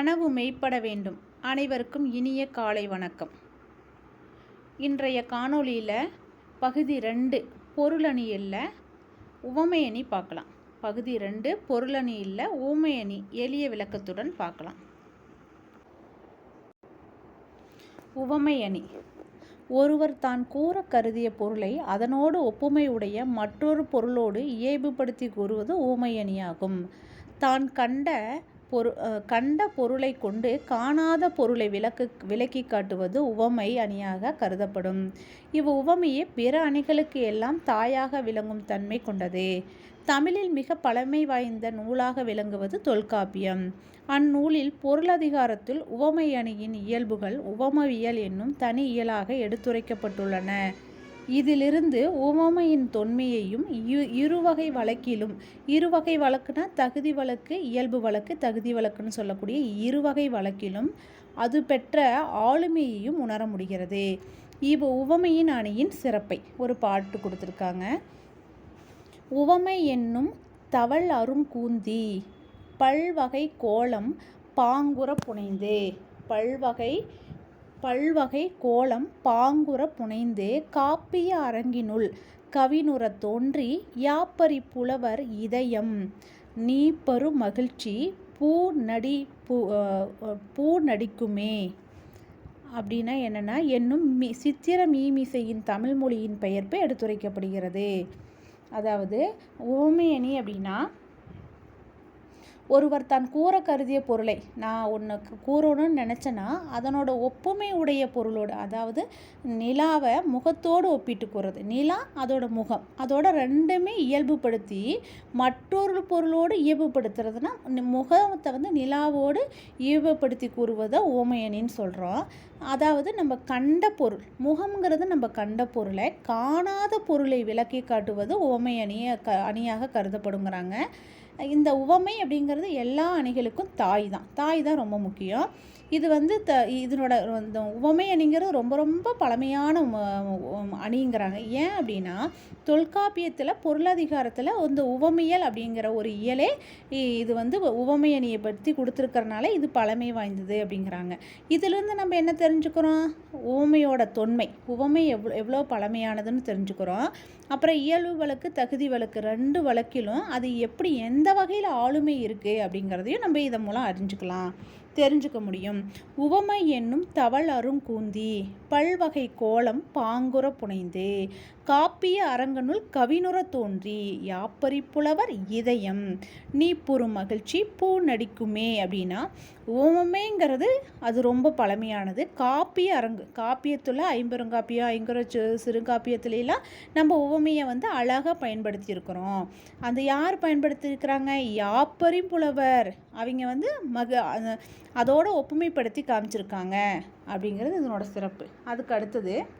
கனவு மெய்ப்பட வேண்டும். அனைவருக்கும் இனிய காலை வணக்கம். இன்றைய காணொளியில் பகுதி ரெண்டு பொருளணியில் உவமையணி பார்க்கலாம். பகுதி ரெண்டு பொருளணியில் ஊமையணி எளிய விளக்கத்துடன் பார்க்கலாம். உவமையணி. ஒருவர் தான் கூற கருதிய பொருளை அதனோடு ஒப்புமையுடைய மற்றொரு பொருளோடு இயைபுபடுத்தி கூறுவது ஊமையணியாகும் தான் கண்ட பொரு கண்ட பொருளை கொண்டு காணாத பொருளை விளக்கு விளக்கி காட்டுவது உவமை அணியாக கருதப்படும். இவ் உவமையே பிற அணிகளுக்கு எல்லாம் தாயாக விளங்கும் தன்மை கொண்டது. தமிழில் மிக பழமை வாய்ந்த நூலாக விளங்குவது தொல்காப்பியம். அந்நூலில் பொருளதிகாரத்தில் உவமை அணியின் இயல்புகள் உவமவியல் என்னும் தனி இயலாக எடுத்துரைக்கப்பட்டுள்ளன. இதிலிருந்து உவமையின் தொன்மையையும் இரு இருவகை வழக்கிலும் இருவகை வழக்குனா தகுதி வழக்கு இயல்பு வழக்கு தகுதி வழக்குன்னு சொல்லக்கூடிய இருவகை வழக்கிலும் அது பெற்ற ஆளுமையையும் உணர முடிகிறது. இவ் உவமையின் அணியின் சிறப்பை ஒரு பாட்டு கொடுத்துருக்காங்க. உவமை என்னும் தவள் அரும் கூந்தி பல்வகை கோலம் பாங்குற புனைந்து பல்வகை பல்வகை கோலம் பாங்குற புனைந்து காப்பிய அரங்கினுள் கவினுறத் தோன்றி யாப்பரி புலவர் இதயம். நீ பரு மகிழ்ச்சி பூ நடி பூ பூ நடிக்குமே. அப்படின்னா என்னென்னா என்னும் மி சித்திர மீமிசையின் தமிழ் மொழியின் பெயர்ப்பு எடுத்துரைக்கப்படுகிறது. அதாவது ஓமையணி அப்படின்னா ஒருவர் தான் கூற கருதிய பொருளை. நான் ஒன்று கூறணும்னு நினச்சேன்னா அதனோட ஒப்புமை உடைய பொருளோடு அதாவது நிலாவை முகத்தோடு ஒப்பிட்டு கூறுறது. நிலா அதோட முகம். அதோட ரெண்டுமே இயல்புப்படுத்தி மற்றொரு பொருளோடு இயல்புப்படுத்துறதுனா முகத்தை வந்து நிலாவோடு இயல்புப்படுத்தி கூறுவதை ஓமையணின்னு சொல்கிறோம் அதாவது நம்ம கண்ட பொருள் முகம்ங்கிறது நம்ம கண்ட பொருளை காணாத பொருளை விளக்கி காட்டுவது ஓமை அணிய க அணியாக கருதப்படுங்கிறாங்க. இந்த உவமை அப்படிங்கிறது எல்லா அணிகளுக்கும் தாய் தான். தாய் தான் ரொம்ப முக்கியம். இது வந்து த இதனோட இந்த உவமை அணிங்கிறது ரொம்ப ரொம்ப பழமையான அணிங்கிறாங்க. ஏன் அப்படின்னா தொல்காப்பியத்தில் பொருளதிகாரத்தில் இந்த உவமையல் அப்படிங்கிற ஒரு இயலே இது வந்து உவமை அணியை பற்றி கொடுத்துருக்கறனால இது பழமை வாய்ந்தது அப்படிங்கிறாங்க. இதிலிருந்து நம்ம என்ன தெரிஞ்சுக்கிறோம்? உவமையோட தொன்மை. உவமை எவ்வளோ எவ்வளோ பழமையானதுன்னு தெரிஞ்சுக்கிறோம். அப்புறம் இயல்பு வழக்கு தகுதி வழக்கு ரெண்டு வழக்கிலும் அது எப்படி எந்த வகையில் ஆளுமை இருக்குது அப்படிங்கிறதையும் நம்ம இதன் மூலம் அறிஞ்சுக்கலாம். தெரிஞ்சுக்க முடியும். உவமை என்னும் தவள் அருங்கூந்தி பல்வகை கோலம் பாங்குற புனைந்து. காப்பிய அரங்கனுள் கவினுற தோன்றி யாப்பரி புலவர் இதயம் நீ பொறு மகிழ்ச்சி பூ நடிக்குமே அப்படின்னா ஓமமேங்கிறது அது ரொம்ப பழமையானது. காப்பிய அரங்கு காப்பியத்தில் ஐம்பெருங்காப்பியம் ஐங்குற சிறுகாப்பியத்துலலாம் நம்ம உவமையை வந்து அழகாக பயன்படுத்தியிருக்கிறோம். அந்த யார் பயன்படுத்தியிருக்கிறாங்க? யாப்பரி புலவர். அவங்க வந்து மக அதோட ஒப்புமைப்படுத்தி காமிச்சிருக்காங்க அப்படிங்கிறது இதனோட சிறப்பு. அதுக்கு அடுத்தது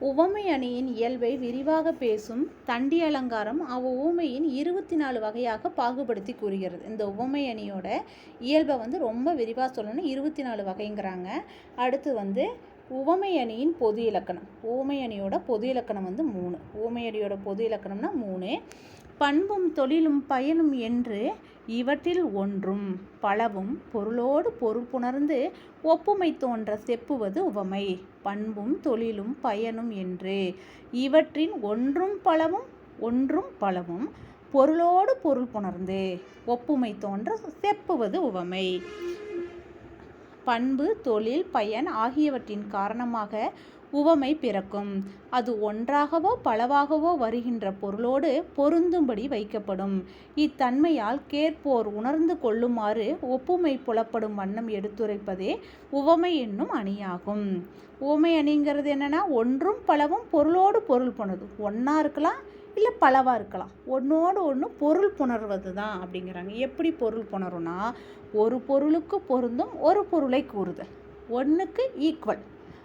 உவமை அணியின் இயல்பை விரிவாக பேசும் தண்டி அலங்காரம் அவ் உவமையின் இருபத்தி நாலு வகையாக பாகுபடுத்தி கூறுகிறது. இந்த உவமை அணியோட இயல்பை வந்து ரொம்ப விரிவாக சொல்லணும் இருபத்தி நாலு வகைங்கிறாங்க. அடுத்து வந்து உவமை அணியின் பொது இலக்கணம். உவமை அணியோட பொது இலக்கணம் வந்து மூணு. உவமை அணியோட பொது இலக்கணம்னா மூணு. பண்பும் தொழிலும் பயனும் என்று இவற்றில் ஒன்றும் பலவும் பொருளோடு பொறுப்புணர்ந்து ஒப்புமை தோன்ற செப்புவது உவமை. பண்பும் தொழிலும் பயனும் என்று. இவற்றின் ஒன்றும் பலவும் ஒன்றும் பலவும் பொருளோடு பொருள் புணர்ந்து ஒப்புமை தோன்ற செப்புவது உவமை. பண்பு தொழில் பயன் ஆகியவற்றின் காரணமாக உவமை பிறக்கும். அது ஒன்றாகவோ பலவாகவோ வருகின்ற பொருளோடு பொருந்தும்படி வைக்கப்படும். இத்தன்மையால் கேட்போர் உணர்ந்து கொள்ளுமாறு ஒப்புமை புலப்படும் வண்ணம் எடுத்துரைப்பதே உவமை என்னும் அணியாகும். உவமை அணிங்கிறது என்னென்னா ஒன்றும் பலவும் பொருளோடு பொருள் போனது. ஒன்றா இருக்கலாம் இல்லை பலவாக இருக்கலாம். ஒன்றோடு ஒன்று பொருள் புணர்வது தான் அப்படிங்கிறாங்க. எப்படி பொருள் புணரும்னா ஒரு பொருளுக்கு பொருந்தும் ஒரு பொருளை கூறுதல். ஒன்றுக்கு ஈக்குவல்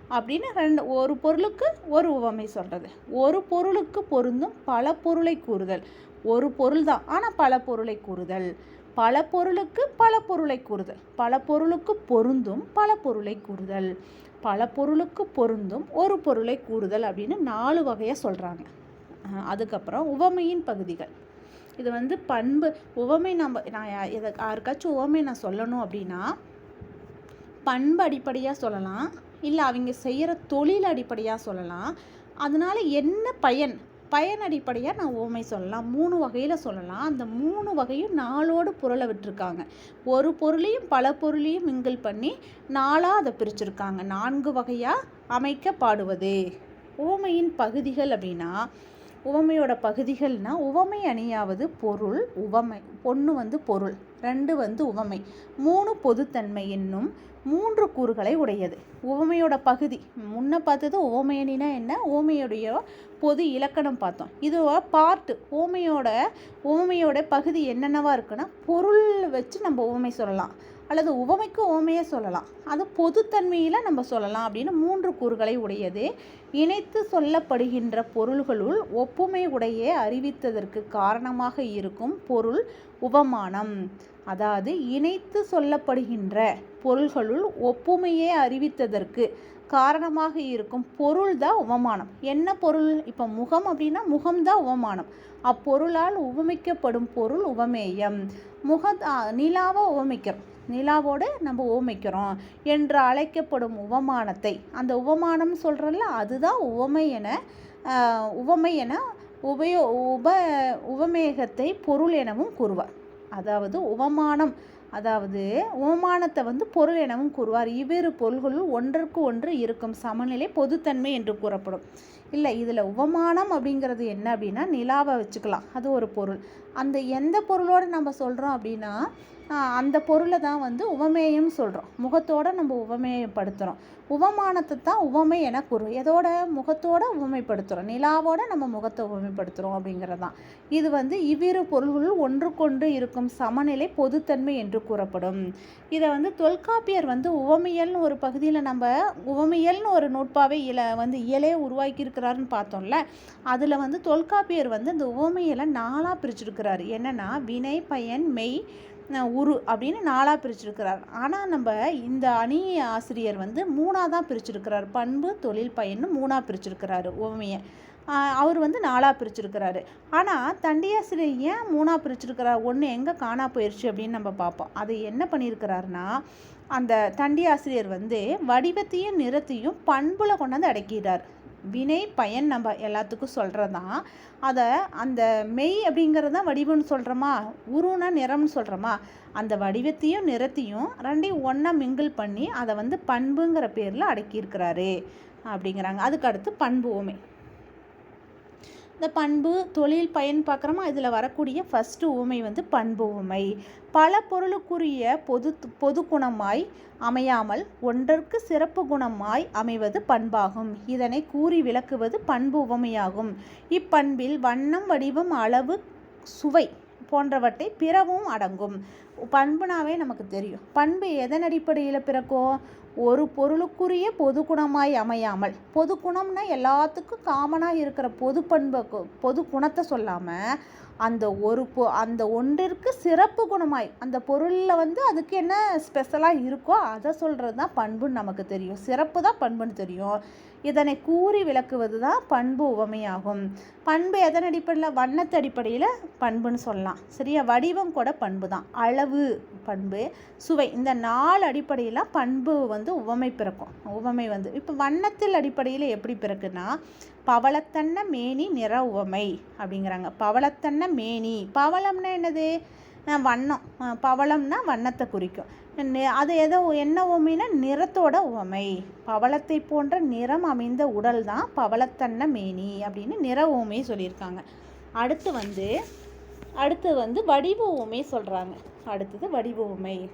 அப்படின்னு ரெண்டு ஒரு பொருளுக்கு ஒரு உவமை சொல்கிறது ஒரு பொருளுக்கு பொருந்தும் பல பொருளை கூறுதல். ஒரு பொருள் தான் ஆனால் பல பொருளை கூறுதல். பல பொருளுக்கு பல பொருளை கூறுதல். பல பொருளுக்கு பொருந்தும் பல பொருளை கூறுதல். பல பொருளுக்கு பொருந்தும் ஒரு பொருளை கூறுதல் அப்படின்னு நாலு வகையாக சொல்கிறாங்க அதுக்கப்புறம் உவமையின் பகுதிகள். இது வந்து பண்பு உவமை நம்ம நான் எதை யாருக்காச்சும் உவமை நான் சொல்லணும் அப்படின்னா பண்பு அடிப்படையாக சொல்லலாம். இல்லை அவங்க செய்கிற தொழில் அடிப்படையாக சொல்லலாம். அதனால் என்ன பயன்? பயன் அடிப்படையாக நான் ஓமை சொல்லலாம். மூணு வகையில் சொல்லலாம். அந்த மூணு வகையும் நாளோடு பொருளை விட்டுருக்காங்க. ஒரு பொருளையும் பல பொருளையும் மிங்கிள் பண்ணி நாளாக அதை பிரிச்சிருக்காங்க. நான்கு வகையாக அமைக்கப்பாடுவது. உவமையின் பகுதிகள் அப்படின்னா உவமையோட பகுதிகள்னா உவமை அணியாவது பொருள் உவமை. பொண்ணு வந்து பொருள் ரெண்டு வந்து உவமை. மூணு பொதுத்தன்மை என்னும் மூன்று கூறுகளை உடையது. உவமையோட பகுதி. முன்ன பார்த்தது உவமையணினா என்ன? உவமையுடைய பொது இலக்கணம் பார்த்தோம். இது பார்ட் உவமையோட உவமையோட பகுதி என்னென்னவா இருக்குன்னா பொருள் வச்சு நம்ம உவமை சொல்லலாம். அல்லது உவமைக்கு உவமையை சொல்லலாம். அது பொதுத்தன்மையில் நம்ம சொல்லலாம் அப்படின்னு மூன்று கூறுகளை உடையது. இணைத்து சொல்லப்படுகின்ற பொருள்களுள் ஒப்புமை உடைய அறிவித்ததற்கு காரணமாக இருக்கும் பொருள் உபமானம் அதாவது இணைத்து சொல்லப்படுகின்ற பொருள்களுள் ஒப்புமையை அறிவித்ததற்கு காரணமாக இருக்கும் பொருள் தான் உபமானம் என்ன பொருள்? இப்போ முகம் அப்படின்னா முகம்தான் உபமானம் அப்பொருளால் உபமிக்கப்படும் பொருள் உபமேயம் முக நிலாவை உபமிக்கிறோம் நிலாவோடு நம்ம உவமைக்கிறோம் என்று அழைக்கப்படும் உவமானத்தை. அந்த உவமானம் சொல்கிறல்ல அதுதான் உவமை என உவமை என உபயோ உப உவமேகத்தை பொருள் எனவும் கூறுவார். அதாவது உவமானம் அதாவது உவமானத்தை வந்து பொருள் எனவும் கூறுவார். இவ்விரு பொருள்களுள் ஒன்றுக்கு ஒன்று இருக்கும் சமநிலை பொதுத்தன்மை என்று கூறப்படும். இல்லை இதில் உவமானம் அப்படிங்கிறது என்ன அப்படின்னா நிலாவை வச்சுக்கலாம். அது ஒரு பொருள். அந்த எந்த பொருளோடு நம்ம சொல்கிறோம் அப்படின்னா அந்த பொருளை தான் வந்து உவமேயம் சொல்கிறோம் முகத்தோடு நம்ம உவமேயப்படுத்துகிறோம் உவமானத்தை தான் உவமை என கூறு எதோட முகத்தோட உவமைப்படுத்துகிறோம் நிலாவோட நம்ம முகத்தை உவமைப்படுத்துகிறோம் அப்படிங்கிறது தான். இது வந்து இவ்விரு பொருள்களும் ஒன்றுக்கொன்று இருக்கும் சமநிலை பொதுத்தன்மை என்று கூறப்படும். இதை வந்து தொல்காப்பியர் வந்து உவமியல்னு ஒரு பகுதியில் நம்ம உவமியல்னு ஒரு நூட்பாவே இல வந்து இயலே உருவாக்கியிருக்கிறாருன்னு பார்த்தோம்ல. அதில் வந்து தொல்காப்பியர் வந்து இந்த உவமையலை நாலாக பிரிச்சிருக்கிறார். என்னென்னா வினை பயன் மெய் உரு அப்படின்னு நாலாக பிரிச்சிருக்கிறார். ஆனால் நம்ம இந்த அணி ஆசிரியர் வந்து மூணாக தான் பிரிச்சிருக்கிறார். பண்பு தொழில் பயன்னு மூணாக பிரிச்சிருக்கிறாரு உவமையை அவர் வந்து நாலாக பிரிச்சிருக்கிறாரு. ஆனால் தண்டியாசிரியர் ஏன் மூணாக பிரிச்சிருக்கிறார்? ஒன்று எங்கே காணா போயிடுச்சு அப்படின்னு நம்ம பார்ப்போம். அது என்ன பண்ணியிருக்கிறாருன்னா அந்த தண்டி ஆசிரியர் வந்து வடிவத்தையும் நிறத்தையும் பண்புல கொண்டாந்து அடக்கிறார் வினை பயன் நம்ம எல்லாத்துக்கும் சொல்கிறது தான் அதை அந்த மெய் அப்படிங்கிறது தான் வடிவம்னு சொல்கிறோமா உருனா நிறம்னு சொல்கிறோமா அந்த வடிவத்தையும் நிறத்தையும் ரெண்டையும் ஒன்றா மிங்கிள் பண்ணி அதை வந்து பண்புங்கிற பேரில் அடக்கியிருக்கிறாரு அப்படிங்கிறாங்க. அதுக்கு அடுத்து பண்பு ஓமை இந்த பண்பு தொழில் பயன் பார்க்குறோமா இதில் வரக்கூடிய ஃபஸ்ட்டு உவமை வந்து பண்பு ஊமை பல பொருளுக்குரிய பொது பொது குணமாய் அமையாமல் ஒன்றற்கு சிறப்பு குணமாய் அமைவது பண்பாகும். இதனை கூறி விளக்குவது பண்பு உவமையாகும். இப்பண்பில் வண்ணம் வடிவம் அளவு சுவை போன்றவற்றை பிறவும் அடங்கும். பண்புனாவே நமக்கு தெரியும். பண்பு எதன் அடிப்படையில் பிறக்கும்? ஒரு பொருளுக்குரிய பொது குணமாய் அமையாமல். பொதுக்குணம்னா எல்லாத்துக்கும் காமனாக இருக்கிற பொது பண்பை பொது குணத்தை சொல்லாமல் அந்த ஒரு பொ அந்த ஒன்றிற்கு சிறப்பு குணமாய் அந்த பொருளில் வந்து அதுக்கு என்ன ஸ்பெஷலாக இருக்கோ அதை சொல்கிறது தான் பண்புன்னு நமக்கு தெரியும். சிறப்பு தான் பண்புன்னு தெரியும். இதனை கூறி விளக்குவது தான் பண்பு உவமையாகும். பண்பு எதன் அடிப்படையில்? வண்ணத்து அடிப்படையில் பண்புன்னு சொல்லலாம். சரியா? வடிவம் கூட பண்பு தான் அளவு பண்பு சுவை. இந்த நாலு அடிப்படையில் பண்பு வந்து உவமை பிறக்கும். உவமை வந்து இப்போ வண்ணத்தில் அடிப்படையில் எப்படி பிறக்குன்னா பவளத்தன்ன மேனி நிற உவமை அப்படிங்கிறாங்க. பவளத்தன்ன மேனி. பவளம்னா என்னது? வண்ணம். பவளம்னா வண்ணத்தை குறிக்கும். அது எதோ என்ன உவமைனா நிறத்தோட உவமை. பவளத்தை போன்ற நிறம் அமைந்த உடல் தான் பவளத்தன்ன மேனி அப்படின்னு நிற உவமையை சொல்லியிருக்காங்க. அடுத்து வந்து அடுத்து வந்து வடிவ உமை சொல்கிறாங்க அடுத்தது வடிவ உமை.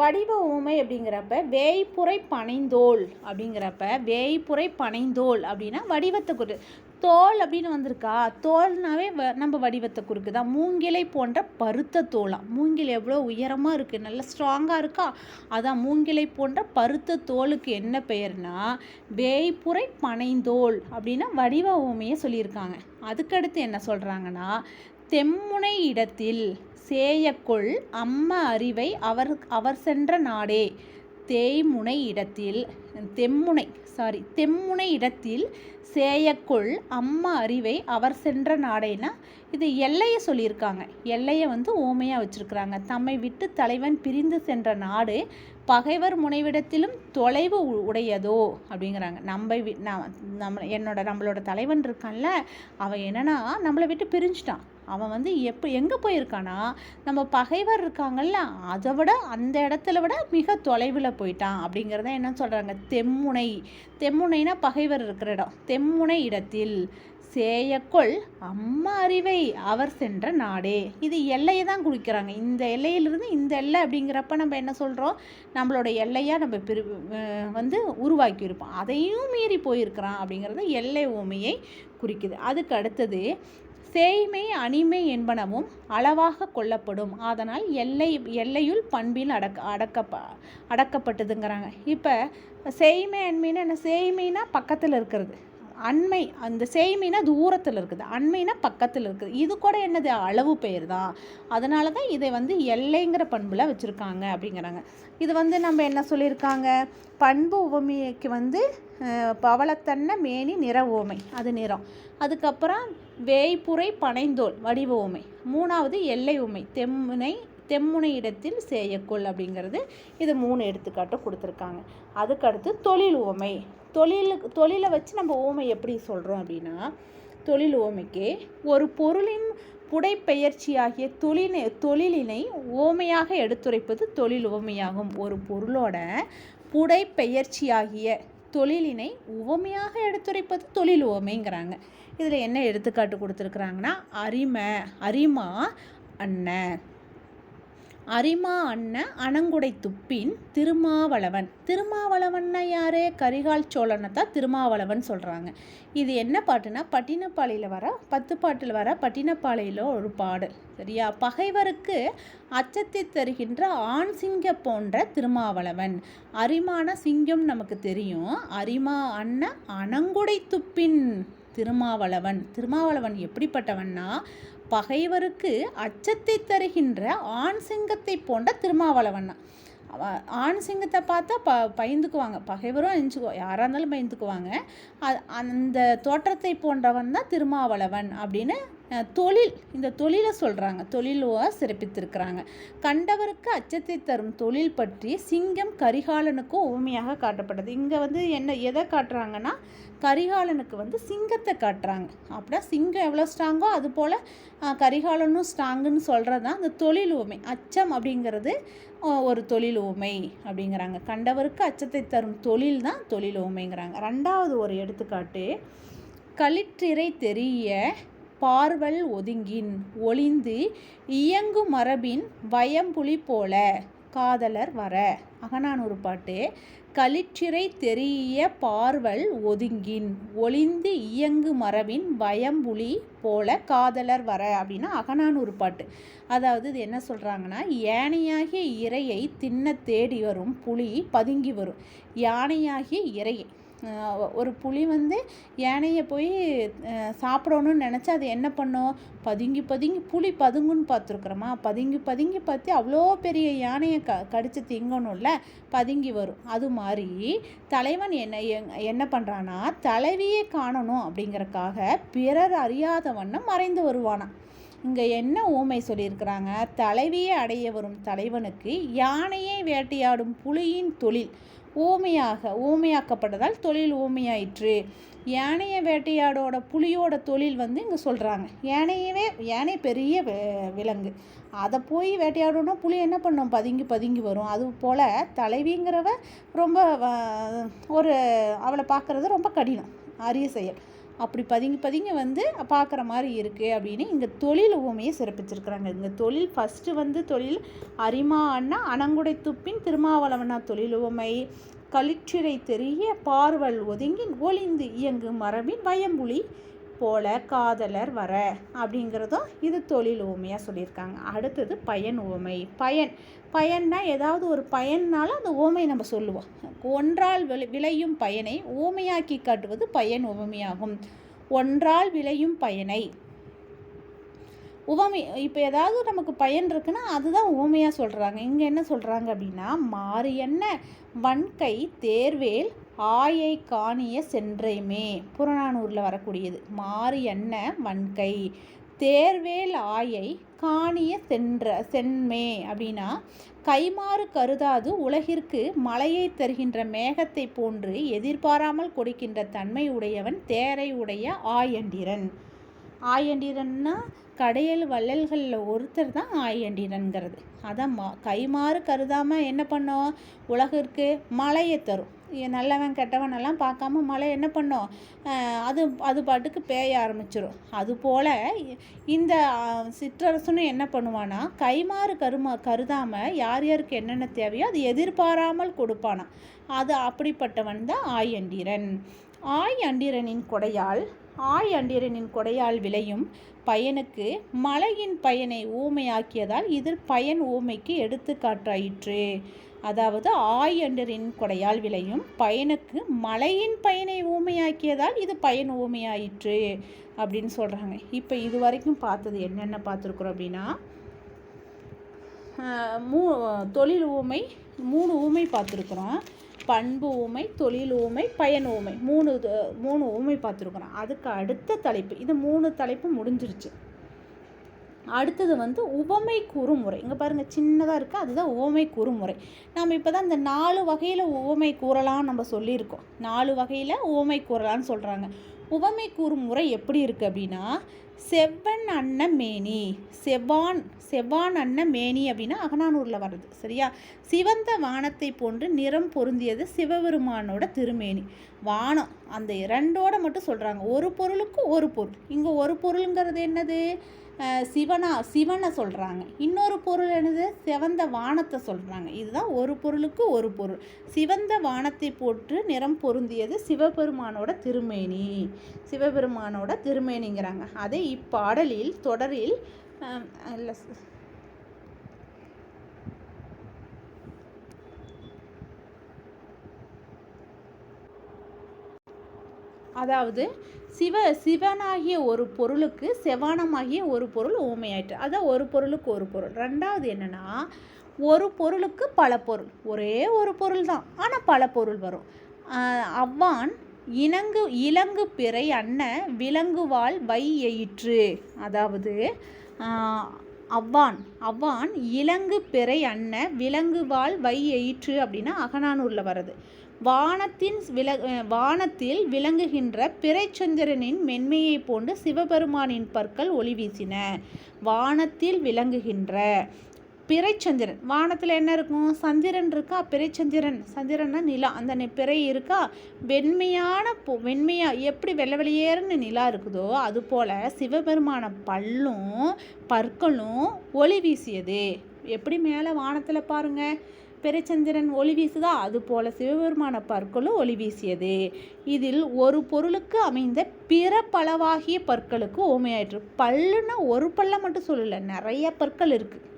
வடிவ உமை அப்படிங்கிறப்ப வேய்ப்புரை பனைந்தோல் அப்படிங்கிறப்ப வேய்ப்புரை பனைந்தோல் அப்படின்னா வடிவத்தை குறி தோல் அப்படின்னு வந்திருக்கா? தோல்னாவே வ நம்ம வடிவத்தை குறிக்குதா? மூங்கிலை போன்ற பருத்த தோலாம் மூங்கில் எவ்வளோ உயரமாக இருக்குது நல்ல ஸ்ட்ராங்காக இருக்கா? அதான் மூங்கிலை போன்ற பருத்த தோலுக்கு என்ன பெயர்னா வேய்ப்புரை பனைந்தோல் அப்படின்னா வடிவ உமையை சொல்லியிருக்காங்க. அதுக்கடுத்து என்ன சொல்கிறாங்கன்னா தெம்முனை இடத்தில் சேயக்குள் அம்ம அறிவை அவர் அவர் சென்ற நாடே. தேய்முனை இடத்தில் தெம்முனை சாரி தெம்முனை இடத்தில் சேயக்குள் அம்மா அறிவை அவர் சென்ற நாடேனா இது எல்லையை சொல்லியிருக்காங்க. எல்லையை வந்து ஓமையாக வச்சுருக்குறாங்க. தம்மை விட்டு தலைவன் பிரிந்து சென்ற நாடு பகைவர் முனைவிடத்திலும் தொலைவு உடையதோ அப்படிங்கிறாங்க. நம்ம வி நான் நம்ம என்னோட நம்மளோட தலைவன் இருக்கான்ல அவன் என்னன்னா நம்மளை விட்டு பிரிஞ்சிட்டான். அவன் வந்து எப்போ எங்கே போயிருக்கானா நம்ம பகைவர் இருக்காங்கல்ல அதை விட அந்த இடத்துல விட மிக தொலைவில் போயிட்டான் அப்படிங்கிறத என்ன சொல்கிறாங்க தெம்முனை. தெம்முனைனா பகைவர் இருக்கிற இடம். தெம்முனை இடத்தில் சேயக்கொள் அம்மா அறிவை அவர் சென்ற நாடே. இது எல்லையை தான் குறிக்கிறாங்க. இந்த எல்லையிலிருந்து இந்த எல்லை அப்படிங்கிறப்ப நம்ம என்ன சொல்கிறோம் நம்மளோட எல்லையாக நம்ம பிரி வந்து உருவாக்கியிருப்போம். அதையும் மீறி போயிருக்கிறான் அப்படிங்கிறது எல்லை உமையை குறிக்குது. அதுக்கு அடுத்தது சேய்மை அணிமை என்பனவும் அளவாக கொள்ளப்படும். அதனால் எல்லை எல்லையுள் பண்பில் அடக்க அடக்க அடக்கப்பட்டதுங்கிறாங்க. இப்போ சேய்மை அண்மைன்னா என்ன? சேய்மைனா பக்கத்தில் இருக்கிறது. அண்மை அந்த சேய்மைனா தூரத்தில் இருக்குது. அண்மைனா பக்கத்தில் இருக்குது. இது கூட என்னது? அளவு பெயர் தான். அதனால தான் இதை வந்து எல்லைங்கிற பண்பில் வச்சுருக்காங்க அப்படிங்கிறாங்க. இது வந்து நம்ம என்ன சொல்லியிருக்காங்க? பண்பு உவமைக்கு வந்து பவளத்தன்ன மேனி நிற ஓமை அது நிறம். அதுக்கப்புறம் வேய்புரை பனைந்தோல் வடிவ உமை மூணாவது எல்லை உமை தெம்முனை தெம்முனை இடத்தில் சேயக்கொள் அப்படிங்கிறது இது மூணு எடுத்துக்காட்டு கொடுத்துருக்காங்க. அதுக்கடுத்து தொழில் உவமை தொழில் தொழிலை வச்சு நம்ம ஓமை எப்படி சொல்கிறோம் அப்படின்னா தொழில் ஓமைக்கு ஒரு பொருளின் புடைப்பெயர்ச்சியாகிய தொழிலை தொழிலினை ஓமையாக எடுத்துரைப்பது தொழில் உவமையாகும் ஒரு பொருளோட புடைப்பெயர்ச்சியாகிய தொழிலினை உவமையாக எடுத்துரைப்பது தொழில் உவமைங்கிறாங்க. இதில் என்ன எடுத்துக்காட்டு கொடுத்துருக்குறாங்கன்னா அரிமை அரிமா அண்ணன் அரிமா அண்ணன் அணங்குடை துப்பின் திருமாவளவன். திருமாவளவன்னா யாரு? கரிகால் சோழனை தான் திருமாவளவன் சொல்கிறாங்க இது என்ன பாட்டுனா பட்டினப்பாளையில் வர பத்து பாட்டில் வர பட்டினப்பாளையில் ஒரு பாடல். சரியா? பகைவருக்கு அச்சத்தை தருகின்ற ஆண் சிங்க போன்ற திருமாவளவன். அரிமான சிங்கம் நமக்கு தெரியும். அரிமா அண்ணன் அணங்குடை துப்பின் திருமாவளவன். திருமாவளவன் எப்படிப்பட்டவன்னா பகைவருக்கு அச்சத்தை தருகின்ற ஆண் சிங்கத்தை போன்ற திருமாவளவன். ஆண் சிங்கத்தை பார்த்தா ப பயந்துக்குவாங்க. பகைவரும் அழிஞ்சுக்குவா யாராக இருந்தாலும் பயந்துக்குவாங்க. அந்த தோற்றத்தை போன்றவன் தான் திருமாவளவன் அப்படின்னு தொழில் இந்த தொழிலை சொல்கிறாங்க தொழிலுவா சிறப்பித்திருக்கிறாங்க. கண்டவருக்கு அச்சத்தை தரும் தொழில் பற்றி சிங்கம் கரிகாலனுக்கும் உவமையாக காட்டப்பட்டது. இங்கே வந்து என்ன எதை காட்டுறாங்கன்னா கரிகாலனுக்கு வந்து சிங்கத்தை காட்டுறாங்க. அப்படின்னா சிங்கம் எவ்வளோ ஸ்ட்ராங்கோ அது போல் கரிகாலனும் ஸ்ட்ராங்குன்னு சொல்கிறது தான் அந்த தொழில் உவமை அச்சம் அப்படிங்கிறது ஒரு தொழில் உவமை அப்படிங்கிறாங்க. கண்டவருக்கு அச்சத்தை தரும் தொழில் தான் தொழில் உவமைங்கிறாங்க ரெண்டாவது ஒரு எடுத்துக்காட்டு களிற்றிரை தெரிய பார்வல் ஒதுங்கின் ஒளிந்து இயங்கு மரபின் வயம்புலி போல. காதலர் வர. அகநானூறு பாட்டு. களிற்றிரை தெரிய பார்வல் ஒதுங்கின் ஒளிந்து இயங்கு மரபின் வயம்புலி போல காதலர் வர அப்படின்னா அகநானூறு பாட்டு. அதாவது இது என்ன சொல்கிறாங்கன்னா யானையாகிய இரையை தின்ன தேடி வரும் புலி பதுங்கி வரும். யானையாகிய இரையை ஒரு புலி வந்து யானையை போய் சாப்பிடணும்னு நினச்சி அது என்ன பண்ணும்? பதுங்கி பதுங்கி புலி பதுங்குன்னு பார்த்துருக்குறோமா? பதுங்கி பதுங்கி பார்த்து அவ்வளோ பெரிய யானையை க கடித்து திங்கணும்ல பதுங்கி வரும். அது மாதிரி தலைவன் என்ன எங்- என்ன பண்ணுறான்னா தலைவியே காணணும் அப்படிங்கறக்காக பிறர் அறியாத வண்ணம் மறைந்து வருவானான் இங்கே என்ன ஊமை சொல்லியிருக்கிறாங்க? தலைவியை அடைய வரும் தலைவனுக்கு யானையை வேட்டையாடும் புலியின் தொழில். ஊமையாக ஊமையாக்கப்பட்டதால் தொழில் ஊமையாயிற்று. யானையை வேட்டையாடோட புலியோட தொழில் வந்து இங்கே சொல்கிறாங்க யானையவே யானை பெரிய விலங்கு. அதை போய் வேட்டையாடணும்னா புலி என்ன பண்ணும்? பதுங்கி பதுங்கி வரும். அது போல் தலைவிங்கிறவ ரொம்ப ஒரு அவளை பார்க்குறது ரொம்ப கடினம். அரிய செயல். அப்படி பதுங்கி பதுங்கி வந்து பார்க்குற மாதிரி இருக்குது அப்படின்னு இங்கே தொழில் உவமையை சிறப்பிச்சிருக்கிறாங்க. இந்த தொழில் ஃபஸ்ட்டு வந்து தொழில் அரிமா அண்ணா அணங்குடை துப்பின் திருமாவளவனா தொழில் உவமை களிற்றிரை தெரிய பார்வல் ஒதுங்கி ஒளிந்து இயங்கு மரபின் வயம்புலி போல காதலர் வர அப்படிங்கிறதும் இது தொழில் உவமையாக சொல்லியிருக்காங்க. அடுத்தது பயன் உவமை பயன் பயன்னா ஏதாவது ஒரு பயன்னால அந்த ஓமை நம்ம சொல்லுவோம். ஒன்றால் விளை விளையும் பயனை ஓமையாக்கி காட்டுவது பயன் உவமையாகும் ஒன்றால் விளையும் பயனை. உவமை இப்போ ஏதாவது நமக்கு பயன் இருக்குன்னா அதுதான் உவமையாக சொல்கிறாங்க இங்கே என்ன சொல்கிறாங்க அப்படின்னா மாறு என்ன? வன்கை தேர்வேல் ஆயை காணிய சென்றைமே. புறநானூரில் வரக்கூடியது. மாறு என்ன? வன்கை. தேர்வேல் ஆயை காணிய சென்ற சென்மே அப்படின்னா கைமாறு கருதாது உலகிற்கு மழையை தருகின்ற மேகத்தை போன்று எதிர்பாராமல் கொடுக்கின்ற தன்மை உடையவன் தேரை உடைய ஆயண்டிரன். ஆயண்டிரன்னா கடையல் வள்ளல்களில் ஒருத்தர் தான் ஆயண்டிரன்கிறது அதான் மா கைமாறு கருதாமல் என்ன பண்ணோம்? உலகிற்கு மழையை தரும். நல்லவன் கெட்டவனெல்லாம் பார்க்காம மழை என்ன பண்ணும்? அது அது பாட்டுக்கு பேய ஆரம்பிச்சிடும் அதுபோல் இந்த சிற்றரசனும் என்ன பண்ணுவானா கைமாறு கருமா கருதாமல் யார் யாருக்கு என்னென்ன தேவையோ அது எதிர்பாராமல் கொடுப்பானா அது அப்படிப்பட்டவன் தான் அண்டிரன் ஆய் அண்டிரனின் கொடையால் ஆய் அண்டிரனின் கொடையால் விளையும் பயனுக்கு மலையின் பயனை ஊமையாக்கியதால் இதில் பயன் ஊமைக்கு எடுத்துக்காட்டாயிற்று. அதாவது ஆய் அண்டரின் கொடையால் விளையும் பயனுக்கு மலையின் பயனை ஊமையாக்கியதால் இது பயன் ஊமையாயிற்று அப்படின்னு சொல்கிறாங்க இப்போ இது வரைக்கும் பார்த்தது என்னென்ன பார்த்துருக்குறோம் அப்படின்னா மூ தொழில் ஊமை மூணு ஊமை பார்த்துருக்குறோம். பண்பு ஊமை தொழில் ஊமை பயன் ஊமை. மூணு மூணு ஊமை பார்த்துருக்குறோம். அதுக்கு அடுத்த தலைப்பு இது மூணு தலைப்பு முடிஞ்சிருச்சு. அடுத்தது வந்து உவமை கூறுமுறை இங்கே பாருங்கள் சின்னதாக இருக்குது அதுதான் உவமை கூறுமுறை நம்ம இப்போ தான் இந்த நாலு வகையில் உவமை கூறலாம் நம்ம சொல்லியிருக்கோம். நாலு வகையில் உவமை கூறலாம்னு சொல்கிறாங்க உவமை கூறும் முறை எப்படி இருக்குது அப்படின்னா செவ்வன் அன்ன மேனி. செவ்வான் செவ்வான் அன்ன மேனி அப்படின்னா அகனானூரில் வர்றது சரியா? சிவந்த வானத்தை போன்று நிறம் பொருந்தியது சிவபெருமானோட திருமேனி. வானம் அந்த இரண்டோட மட்டும் சொல்கிறாங்க ஒரு பொருளுக்கு ஒரு பொருள். இங்கே ஒரு பொருளுங்கிறது என்னது? சிவனா சிவனை சொல்கிறாங்க இன்னொரு பொருள் என்னது? சிவந்த வானத்தை சொல்கிறாங்க இதுதான் ஒரு பொருளுக்கு ஒரு பொருள். சிவந்த வானத்தை போட்டு நிறம் பொருந்தியது சிவபெருமானோட திருமேனி. சிவபெருமானோட திருமேனிங்கிறாங்க. அதே இப்பாடலில் தொடரில் இல்லை அதாவது சிவ சிவனாகிய ஒரு பொருளுக்கு செவானமாகிய ஒரு பொருள் ஊமையாயிற்று. அதான் ஒரு பொருளுக்கு ஒரு பொருள். ரெண்டாவது என்னென்னா ஒரு பொருளுக்கு பல பொருள். ஒரே ஒரு பொருள் தான் ஆனால் பல பொருள் வரும். அவ்வான் இணங்கு இலங்கு பிறை அன்ன விலங்குவாள் வை எயிற்று அதாவது அவ்வான் அவ்வான் இலங்கு பிறை அன்ன விலங்குவாள் வை எயிற்று அப்படின்னா அகனானூரில் வர்றது. வானத்தின் வில வானத்தில் விளங்குகின்ற பிறைச்சந்திரனின் மென்மையை போன்று சிவபெருமானின் பற்கள் ஒளி வீசின. வானத்தில் விளங்குகின்ற பிறைச்சந்திரன். வானத்தில் என்ன இருக்கும்? சந்திரன் இருக்கா? பிறைச்சந்திரன். சந்திரன்னா நிலா. அந்த பிறை இருக்கா? வெண்மையான பொ வெண்மையா எப்படி வெள்ளை வெளியேறுன்னு நிலா இருக்குதோ அதுபோல் சிவபெருமான பல்லும் பற்களும் ஒளி வீசியது. எப்படி மேலே வானத்தில் பாருங்கள் பிறைச்சந்திரன் ஒளி வீசுதா? அதுபோல சிவபெருமான பற்களும் ஒளி வீசியது. இதில் ஒரு பொருளுக்கு அமைந்த பிற பலவாகிய பற்களுக்கு ஓமையாயிற்று. பல்லுன்னா ஒரு பல்ல மட்டும் சொல்லலை நிறைய பற்கள் இருக்குது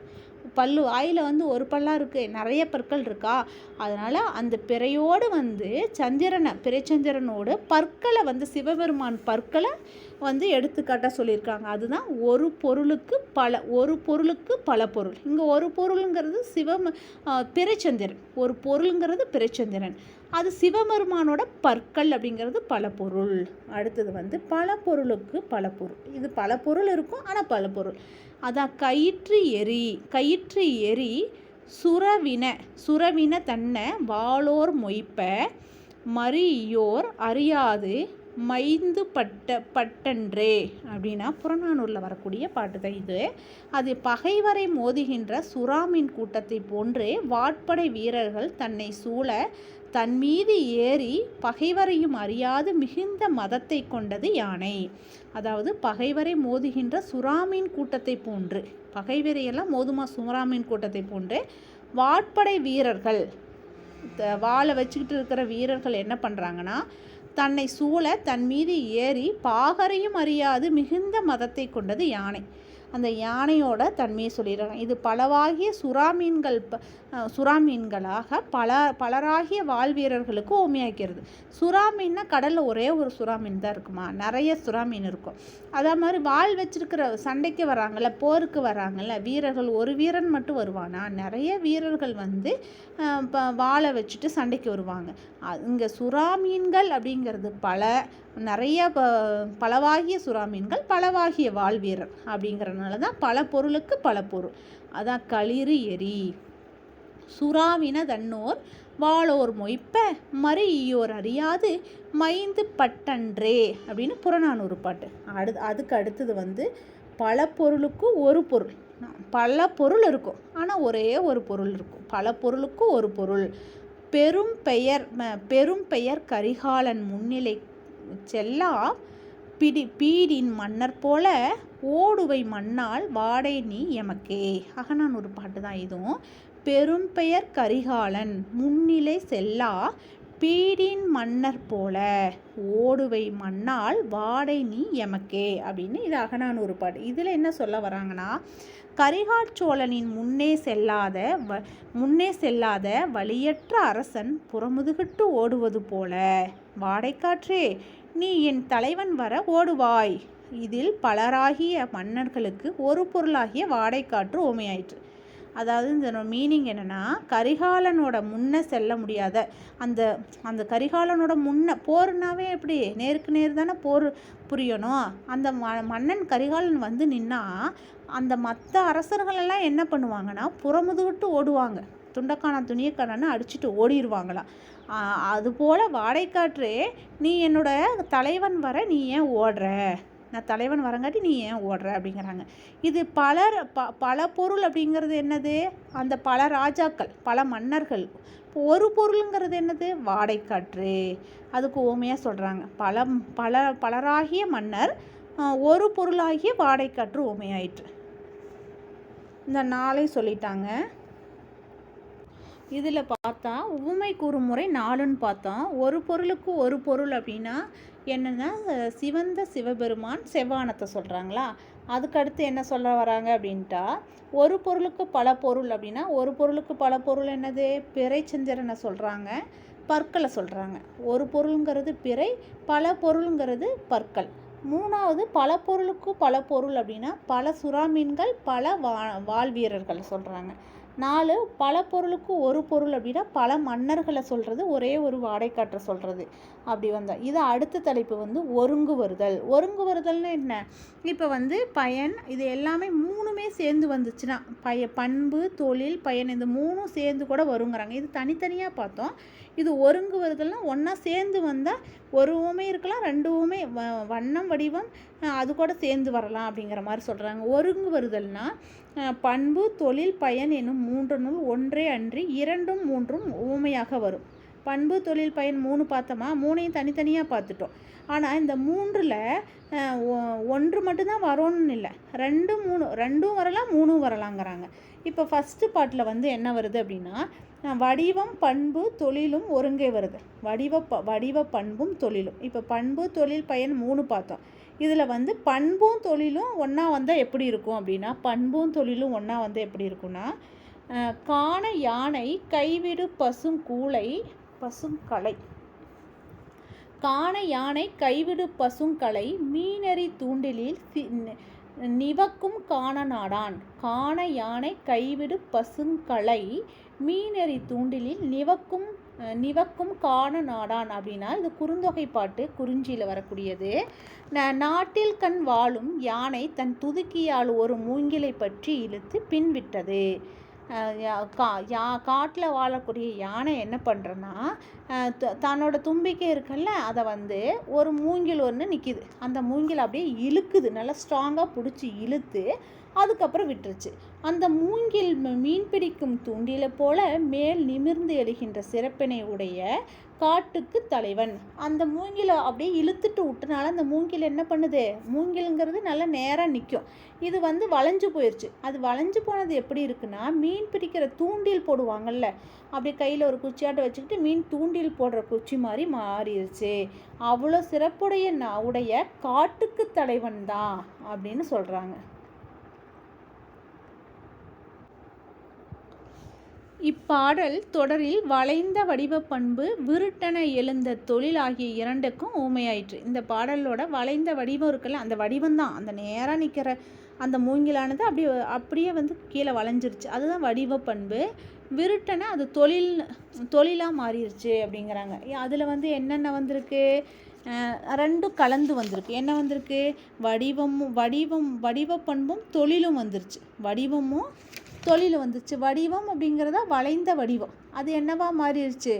பல்லு வாயில் வந்து ஒரு பல்லாக இருக்குது நிறைய பற்கள் இருக்கா? அதனால் அந்த பிறையோடு வந்து சந்திரனை பிறைச்சந்திரனோடு பற்களை வந்து சிவபெருமான் பற்களை வந்து எடுத்துக்காட்டாக சொல்லியிருக்காங்க. அதுதான் ஒரு பொருளுக்கு பல ஒரு பொருளுக்கு பல பொருள். இங்கே ஒரு பொருளுங்கிறது சிவம் பிறைச்சந்திரன். ஒரு பொருளுங்கிறது பிறைச்சந்திரன். அது சிவபெருமானோட பற்கள் அப்படிங்கிறது பல பொருள். அடுத்தது வந்து பல பொருளுக்கு பல பொருள். இது பல பொருள் இருக்கும் ஆனால் பல பொருள். அதான் கயிற்று எரி கயிற்று எரி சுரவின சுரவின தன்னை வாளோர் மொய்ப்ப மறியோர் அறியாது மைந்து பட்ட பட்டன்றே அப்படின்னா புறநானூரில் வரக்கூடிய பாட்டு தான் இது. அது பகைவரை மோதுகின்ற சுறாமின் கூட்டத்தை போன்றே வாட்படை வீரர்கள் தன்னை சூழ தன் மீது ஏறி பகைவரையும் அறியாது மிகுந்த மதத்தை கொண்டது யானை. அதாவது பகைவரை மோதுகின்ற சுறாமின் கூட்டத்தை போன்று பகைவரையெல்லாம் மோதுமா சுறாமின் கூட்டத்தை போன்று வாட்படை வீரர்கள் த- வச்சுக்கிட்டு இருக்கிற வீரர்கள் என்ன பண்ணுறாங்கன்னா தன்னை சூழ தன் மீது ஏறி பாகரையும் அறியாது மிகுந்த மதத்தை கொண்டது யானை. அந்த யானையோட தன்மையை சொல்லிடுறாங்க. இது பலவாகிய சுறா மீன்கள் சுறா மீன்களாக பல பலராகிய வாழ்வீரர்களுக்கு ஓமையாக்கிறது. சுறா மீன்னா கடலில் ஒரே ஒரு சுறா மீன் தான் இருக்குமா? நிறைய சுறா மீன் இருக்கும். அதே மாதிரி வால் வச்சிருக்கிற சண்டைக்கு வராங்கள்ல போருக்கு வராங்கள்ல வீரர்கள் ஒரு வீரன் மட்டும் வருவானா? நிறைய வீரர்கள் வந்து வாழை வச்சுட்டு சண்டைக்கு வருவாங்க. இங்கே சுறா மீன்கள் அப்படிங்கிறது பல நிறைய ப பலவாகிய சுறா மீன்கள் பலவாகிய வாழ்வீரர் அப்படிங்கிறதுனால தான் பல பொருளுக்கு பல பொருள். அதான் களிறு எரி. சுறாவின தன்னோர் வாழோர் மொய்ப்ப மறையோர் அறியாது மைந்து பட்டன்றே அப்படின்னு புறநானூறு பாட்டு. அடு அதுக்கு அடுத்தது வந்து பல பொருளுக்கும் ஒரு பொருள். பல பொருள் இருக்கும் ஆனால் ஒரே ஒரு பொருள் இருக்கும். பல பொருளுக்கும் ஒரு பொருள். பெரும் பெயர் பெரும் பெயர் கரிகாலன் முன்னிலை செல்லா பிடி பீடின் மன்னர் போல ஓடுவை மன்னால் வாடை நீ எமக்கே. அகனான் ஒரு பாட்டு தான் இதுவும். பெரும்பெயர் கரிகாலன் முன்னிலை செல்லா பீடின் மன்னர் போல ஓடுவை மன்னால் வாடை நீ எமக்கே அப்படின்னு இது அகனானூறு பாட்டு. இதில் என்ன சொல்ல வராங்கன்னா கரிகாச்சோழனின் முன்னே செல்லாத வ முன்னே செல்லாத வழியற்ற அரசன் புறமுதுகிட்டு ஓடுவது போல. வாடைக்காற்றே நீ என் தலைவன் வர ஓடுவாய். இதில் பலராகிய மன்னர்களுக்கு ஒரு பொருளாகிய வாடைக்காற்று ஓமையாயிற்று. அதாவது இந்த மீனிங் என்னென்னா கரிகாலனோட முன்னே செல்ல முடியாத அந்த அந்த கரிகாலனோட முன்ன போர்னாவே எப்படி? நேருக்கு நேர் தானே போர் புரியணும். அந்த ம மன்னன் கரிகாலன் வந்து நின்னா அந்த மற்ற அரசர்களெல்லாம் என்ன பண்ணுவாங்கன்னா புறமுதுகிட்டு ஓடுவாங்க. துண்டக்கான துணியக்கானன்னு அடிச்சுட்டு ஓடிடுவாங்களாம் அதுபோல் வாடைக்காற்றே நீ என்னோட தலைவன் வர நீ ஏன் ஓடுற? நான் தலைவன் வரங்காட்டி நீ ஏன் ஓடுற? அப்படிங்கிறாங்க. இது பலர் ப பல பொருள் அப்படிங்கிறது என்னது? அந்த பல ராஜாக்கள் பல மன்னர்கள். ஒரு பொருளுங்கிறது என்னது? வாடைக்காற்று. அதுக்கு ஓமையாக சொல்கிறாங்க பல பல பலராகிய மன்னர் ஒரு பொருளாகிய வாடைக்காற்று ஓமையாயிற்று. இந்த நாளை சொல்லிட்டாங்க. இதில் பார்த்தா உவமை கூறும் முறை நாலுன்னு பார்த்தோம் ஒரு பொருளுக்கு ஒரு பொருள் அப்படின்னா என்னென்னா சிவந்த சிவபெருமான் செவ்வானத்தை சொல்கிறாங்களா அதுக்கடுத்து என்ன சொல்ல வராங்க அப்படின்ட்டா ஒரு பொருளுக்கு பல பொருள் அப்படின்னா ஒரு பொருளுக்கு பல பொருள் என்னது? பிறைச்சந்திரனை சொல்கிறாங்க பற்களை சொல்கிறாங்க ஒரு பொருளுங்கிறது பிறை பல பொருளுங்கிறது பற்கள். மூணாவது பல பொருளுக்கு பல பொருள் அப்படின்னா பல சுறாமீன்கள் பல வா வீரர்கள் சொல்கிறாங்க நாலு பல பொருளுக்கு ஒரு பொருள் அப்படின்னா பல மன்னர்களை சொல்கிறது ஒரே ஒரு வாடைக்காற்ற சொல்கிறது அப்படி வந்தால் இது அடுத்த தலைப்பு வந்து ஒருங்கு வருதல் ஒருங்கு வருதல்னு என்ன? இப்போ வந்து பயன் இது எல்லாமே மூணுமே சேர்ந்து வந்துச்சுன்னா பய பண்பு தொழில் பயன் இந்த மூணும் சேர்ந்து கூட வருங்கிறாங்க. இது தனித்தனியாக பார்த்தோம். இது ஒருங்கு வருதல்னால் ஒன்றா சேர்ந்து வந்தால் ஒருவுமே இருக்கலாம் ரெண்டுவுமே வ வண்ணம் வடிவம் அது கூட சேர்ந்து வரலாம் அப்படிங்கிற மாதிரி சொல்கிறாங்க ஒருங்கு வருதல்னா பண்பு தொழில் பயன் என்னும் மூன்று நூல் ஒன்றே அன்றி இரண்டும் மூன்றும் ஊமையாக வரும். பண்பு தொழில் பயன் மூணு பார்த்தோமா? மூணையும் தனித்தனியாக பார்த்துட்டோம். ஆனால் இந்த மூன்றில் ஒன்று மட்டும்தான் வரும்னு இல்லை. ரெண்டு மூணு ரெண்டும் வரலாம் மூணும் வரலாங்கிறாங்க. இப்போ ஃபஸ்ட்டு பாட்டில் வந்து என்ன வருது அப்படின்னா வடிவம் பண்பு தொழிலும் ஒருங்கே வருது. வடிவ ப வடிவ பண்பும் தொழிலும். இப்போ பண்பு தொழில் பயன் மூணு பார்த்தோம். இதில் வந்து பண்பும் தொழிலும் ஒன்றா வந்தால் எப்படி இருக்கும் அப்படின்னா பண்பும் தொழிலும் ஒன்றா வந்து எப்படி இருக்குன்னா காண யானை கைவிடு பசும் கூளை பசுங்கலை. காண யானை கைவிடு பசுங்கலை மீனறி தூண்டிலில் நிவக்கும் காண நாடான் காண யானை கைவிடு பசுங்கலை மீனறி தூண்டிலில் நிவக்கும் நிவக்கும் காண நாடான் அப்படின்னா இது குறுந்தொகை பாட்டு குறிஞ்சியில் வரக்கூடியது. நாட்டில் கண் வாழும் யானை தன் துதுக்கியால் ஒரு மூங்கிலை பற்றி இழுத்து பின்விட்டது கா யா காட்டில் வாழக்கூடிய யானை என்ன பண்ணுறன்னா தன்னோட தும்பிக்கை இருக்குல்ல அதை வந்து ஒரு மூங்கில் ஒன்று நிற்கிது அந்த மூங்கில் அப்படியே இழுக்குது நல்லா ஸ்ட்ராங்காக பிடிச்சி இழுத்து அதுக்கப்புறம் விட்டுருச்சு. அந்த மூங்கில் மீன் பிடிக்கும் தூண்டில போல மேல் நிமிர்ந்து எழுகின்ற சிறப்பினை உடைய காட்டுக்கு தலைவன். அந்த மூங்கில அப்படியே இழுத்துட்டு விட்டனால அந்த மூங்கில் என்ன பண்ணுது? மூங்கிலுங்கிறது நல்லா நேராக நிற்கும் இது வந்து வளைஞ்சு போயிடுச்சு அது வளைஞ்சு போனது எப்படி இருக்குன்னா மீன் பிடிக்கிற தூண்டில் போடுவாங்கல்ல அப்படி கையில் ஒரு குச்சியாட்டை வச்சுக்கிட்டு மீன் தூண்டில் போடுற குச்சி மாதிரி மாறிடுச்சு அவ்வளோ சிறப்புடைய உடைய காட்டுக்கு தலைவன் தான் அப்படின்னு சொல்கிறாங்க இப்பாடல் தொடரில் வளைந்த வடிவ பண்பு விருட்டன எழுந்த தொழில் ஆகிய இரண்டுக்கும் ஊமையாயிற்று. இந்த பாடலோட வளைந்த வடிவம் இருக்குல்ல அந்த வடிவம்தான். அந்த நேராக நிற்கிற அந்த மூங்கிலானது அப்படியே அப்படியே வந்து கீழே வளைஞ்சிருச்சு. அதுதான் வடிவ பண்பு. விருட்டனை அது தொழில் தொழிலாக மாறிடுச்சு அப்படிங்கிறாங்க. அதில் வந்து என்னென்ன வந்திருக்கு? ரெண்டும் கலந்து வந்திருக்கு. என்ன வந்திருக்கு? வடிவமும் வடிவம் வடிவ பண்பும் தொழிலும் வந்துருச்சு. வடிவமும் தொழில் வந்துச்சு. வடிவம் அப்படிங்கிறதா வளைந்த வடிவம். அது என்னவா மாறிடுச்சு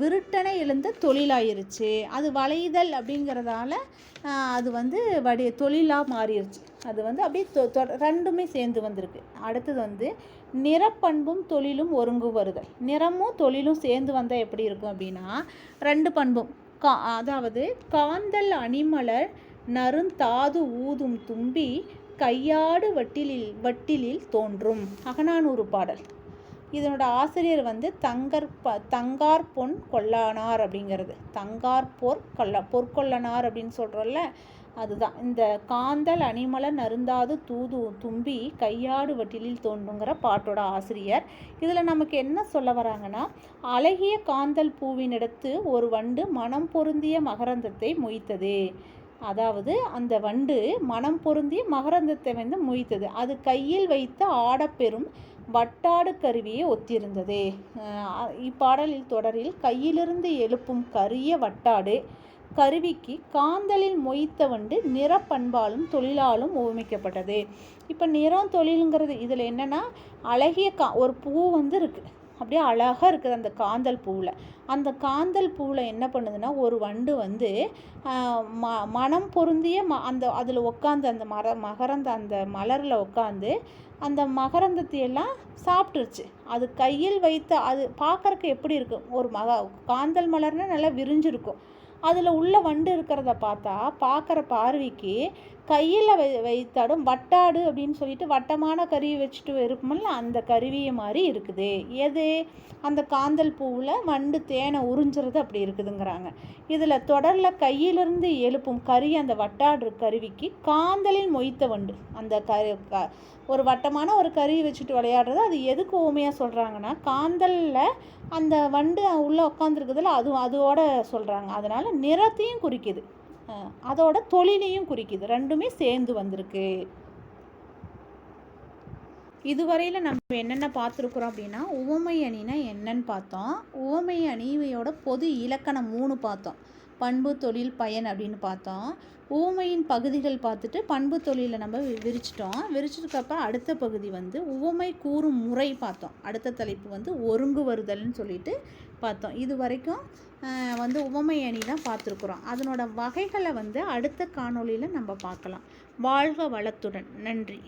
விருட்டனை எழுந்த தொழிலாயிருச்சு. அது வளைதல் அப்படிங்கிறதால அது வந்து வடி தொழிலாக மாறிடுச்சு அது வந்து அப்படியே தொ ரெண்டுமே சேர்ந்து வந்திருக்கு. அடுத்தது வந்து நிறப்பண்பும் தொழிலும் ஒருங்கு வருதல். நிறமும் தொழிலும் சேர்ந்து வந்தால் எப்படி இருக்கும் அப்படின்னா ரெண்டு பண்பும். கா அதாவது காந்தல் அணிமலர் நறுந்தாது ஊதும் தும்பி கையாடு வட்டிலில் வட்டிலில் தோன்றும். அகனானூறு பாடல். இதனோட ஆசிரியர் வந்து தங்கர் ப தங்கார் பொன் கொல்லானார் அப்படிங்கிறது. தங்கார் பொற் கொல்ல பொற்கொல்லனார் அப்படின்னு சொல்கிறோம்ல அதுதான். இந்த காந்தல் அணிமலர் நருந்தாது தூது தும்பி கையாடு வட்டிலில் தோன்றுங்கிற பாட்டோட ஆசிரியர். இதில் நமக்கு என்ன சொல்ல வராங்கன்னா அழகிய காந்தல் பூவினிடத்து ஒரு வண்டு மனம் பொருந்திய மகரந்தத்தை மொய்த்தது. அதாவது அந்த வண்டு மனம் பொருந்தி மகரந்தத்தை வந்து மொய்த்தது அது கையில் வைத்த ஆடப்பெறும் வட்டாடு கருவியை ஒத்திருந்தது. இப்பாடலில் தொடரில் கையிலிருந்து எழுப்பும் கரிய வட்டாடு கருவிக்கு காந்தலில் மொய்த்த வண்டு நிறப்பண்பாலும் தொழிலாலும் உபமிக்கப்பட்டது இப்போ நிறம் தொழிலுங்கிறது இதில் என்னென்னா அழகிய கா ஒரு பூ வந்து இருக்குது அப்படியே அழகாக இருக்குது அந்த காந்தல் பூவில். அந்த காந்தல் பூவில் என்ன பண்ணுதுன்னா ஒரு வண்டு வந்து ம மனம் பொருந்திய ம அந்த அதில் உட்காந்து அந்த மர மகரந்த அந்த மலரில் உட்காந்து அந்த மகரந்தத்தை எல்லாம் சாப்பிட்டுருச்சு. அது கையில் வைத்த அது பார்க்கறக்கு எப்படி இருக்கும்? ஒரு மக காந்தல் மலர்னால் நல்லா விரிஞ்சிருக்கும். அதில் உள்ள வண்டு இருக்கிறத பார்த்தா பார்க்குற பார்வைக்கு கையில் வை வைத்தாடும் வட்டாடு அப்படின்னு சொல்லிட்டு வட்டமான கருவி வச்சுட்டு இருக்குமில்ல அந்த கருவியை மாதிரி இருக்குது. எது? அந்த காந்தல் பூவில் வண்டு தேனை உறிஞ்சுறது அப்படி இருக்குதுங்கிறாங்க. இதில் தொடரில் கையிலிருந்து எழுப்பும் கறி அந்த வட்டாடு கருவிக்கு காந்தலில் மொய்த்த வண்டு. அந்த கரு க ஒரு வட்டமான ஒரு கருவி வச்சுட்டு விளையாடுறது அது எதுக்கு ஓமையாக சொல்கிறாங்கன்னா காந்தலில் அந்த வண்டு உள்ளே உட்காந்துருக்குதுல அது அதோட சொல்கிறாங்க அதனால் நிறத்தையும் குறிக்குது. அதோட தொழிலையும் குறிக்குது. ரெண்டுமே சேர்ந்து வந்திருக்கு. இதுவரையில் நம்ம என்னென்ன பார்த்துருக்குறோம் அப்படின்னா உவமை அணினா என்னன்னு பார்த்தோம். உவமை அணியோட பொது இலக்கணம் மூணு பார்த்தோம். பண்பு தொழில் பயன் அப்படின்னு பார்த்தோம். உவமையின் பகுதிகள் பார்த்துட்டு பண்பு தொழிலை நம்ம விரிச்சிட்டோம். விரிச்சதுக்கப்புறம் அடுத்த பகுதி வந்து உவமை கூறும் முறை பார்த்தோம். அடுத்த தலைப்பு வந்து ஒருங்கு வருதல்னு சொல்லிட்டு பார்த்தோம். இது வரைக்கும் வந்து உவமை அணி தான் பார்த்துருக்குறோம். அதனோட வகைகளை வந்து அடுத்த காணொளியில் நம்ம பார்க்கலாம். வாழ்க வளத்துடன். நன்றி.